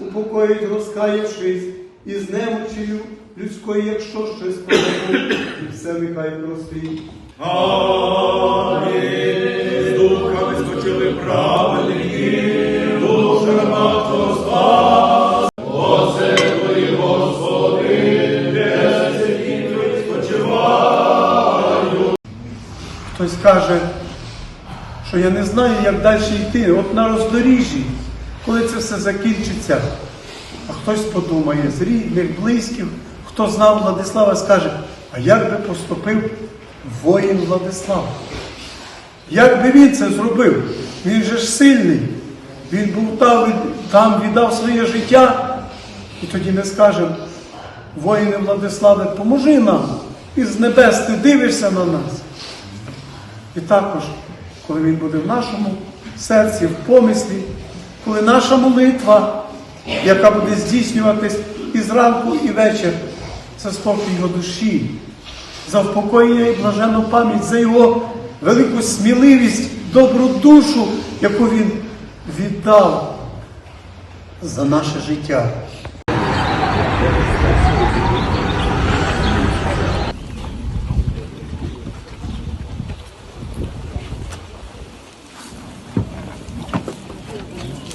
упокоїть, розкаявшись, і з немочею людської, якщо щось помилку, і все нехай простить. Амінь. З духами спочили праведники, душа твої спочивають. Хтось каже, що я не знаю, як далі йти, от на роздоріжжі, коли це все закінчиться. А хтось подумає з рідних, близьких, хто знав Владислава, скаже, а як би поступив воїн Владислав? Як би він це зробив? Він же ж сильний. Він був там, там віддав своє життя. І тоді ми скажемо, воїне Владиславе, поможи нам. І з небес ти дивишся на нас. І також, коли він буде в нашому серці, в помислі, коли наша молитва, яка буде здійснюватись і зранку, і вечір, це спокій його душі, за впокоєння і блаженну пам'ять, за його велику сміливість, добру душу, яку він віддав за наше життя.